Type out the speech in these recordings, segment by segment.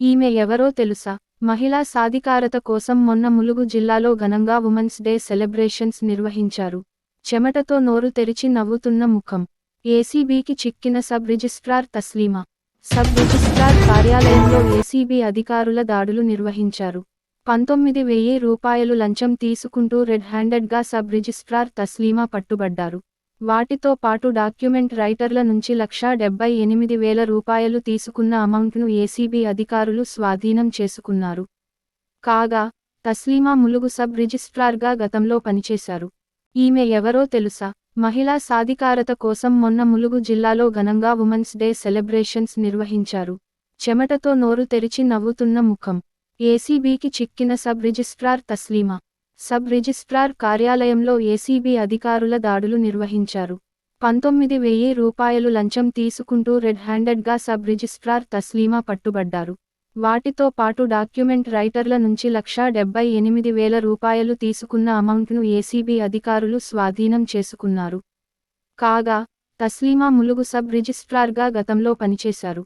ఈమె ఎవరో తెలుసా? మహిళా సాధికారత కోసం మొన్న ములుగు జిల్లాలో ఘనంగా ఉమెన్స్ డే సెలబ్రేషన్స్ నిర్వహించారు. చెమటతో నోరు తెరిచి నవ్వుతున్న ముఖం. ఏసీబీకి చిక్కిన sub registrar Tasleema. Sub registrar కార్యాలయంలో ఏసీబీ అధికారుల దాడులు నిర్వహించారు. పంతొమ్మిది వెయ్యి రూపాయలు లంచం తీసుకుంటూ రెడ్ హ్యాండెడ్గా సబ్ రిజిస్ట్రార్ తస్లీమా పట్టుబడ్డారు. వాటితో పాటు డాక్యుమెంట్ రైటర్ల నుంచి లక్షా డెబ్బై ఎనిమిది వేల రూపాయలు తీసుకున్న అమౌంట్ను ఏసీబీ అధికారులు స్వాధీనం చేసుకున్నారు. కాగా తస్లీమా ములుగు సబ్ రిజిస్ట్రార్గా గతంలో పనిచేశారు. ఈమె ఎవరో తెలుసా? మహిళా సాధికారత కోసం మొన్న ములుగు జిల్లాలో ఘనంగా ఉమెన్స్ డే సెలబ్రేషన్స్ నిర్వహించారు. చెమటతో నోరు తెరిచి నవ్వుతున్న ముఖం. ఏసీబీకి చిక్కిన sub registrar Tasleema. Sub registrar కార్యాలయంలో ఏసీబీ అధికారుల దాడులు నిర్వహించారు. పంతొమ్మిది వెయ్యి రూపాయలు లంచం తీసుకుంటూ రెడ్ హ్యాండెడ్గా సబ్ రిజిస్ట్రార్ తస్లీమా పట్టుబడ్డారు. వాటితో పాటు డాక్యుమెంట్ రైటర్ల నుంచి లక్షా డెబ్బై ఎనిమిది వేల రూపాయలు తీసుకున్న అమౌంట్ను ఏసీబీ అధికారులు స్వాధీనం చేసుకున్నారు. కాగా తస్లీమా ములుగు సబ్ రిజిస్ట్రార్గా గతంలో పనిచేశారు.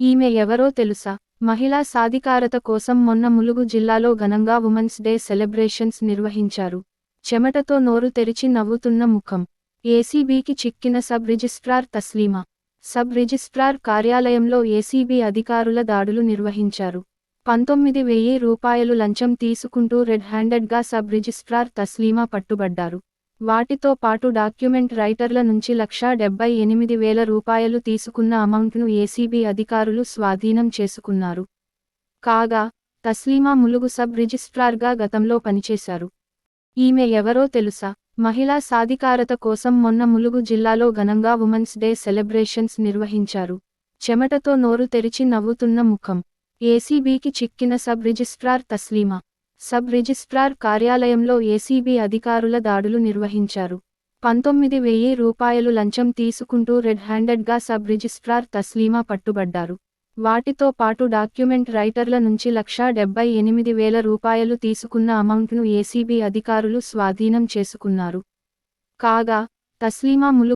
ఈమె ఎవరో తెలుసా? మహిళా సాధికారత కోసం మొన్న ములుగు జిల్లాలో ఘనంగా ఉమెన్స్ డే సెలబ్రేషన్స్ నిర్వహించారు. చెమటతో నోరు తెరిచి నవ్వుతున్న ముఖం. ఏసీబీకి చిక్కిన sub registrar Tasleema. Sub registrar కార్యాలయంలో ఏసీబీ అధికారుల దాడులు నిర్వహించారు. పంతొమ్మిది వెయ్యి రూపాయలు లంచం తీసుకుంటూ రెడ్ హ్యాండెడ్గా సబ్ రిజిస్ట్రార్ తస్లీమా పట్టుబడ్డారు. వాటితో పాటు డాక్యుమెంట్ రైటర్ల నుంచి లక్షా డెబ్బై ఎనిమిది వేల రూపాయలు తీసుకున్న అమౌంట్ను ఏసీబీ అధికారులు స్వాధీనం చేసుకున్నారు. కాగా తస్లీమా ములుగు సబ్ రిజిస్ట్రార్గా గతంలో పనిచేశారు. ఈమె ఎవరో తెలుసా? మహిళా సాధికారత కోసం మొన్న ములుగు జిల్లాలో ఘనంగా ఉమెన్స్ డే సెలబ్రేషన్స్ నిర్వహించారు. చెమటతో నోరు తెరిచి నవ్వుతున్న ముఖం. ఏసీబీకి చిక్కిన sub registrar Tasleema. Sub registrar కార్యాలయంలో ఏసీబీ అధికారుల దాడులు నిర్వహించారు. పంతొమ్మిది వెయ్యి రూపాయలు లంచం తీసుకుంటూ రెడ్ హ్యాండెడ్గా సబ్ రిజిస్ట్రార్ తస్లీమా పట్టుబడ్డారు. వాటితో పాటు డాక్యుమెంట్ రైటర్ల నుంచి లక్షా డెబ్బై ఎనిమిది వేల రూపాయలు తీసుకున్న అమౌంట్ను ఏసీబీ అధికారులు స్వాధీనం చేసుకున్నారు. కాగా తస్లీమా ములు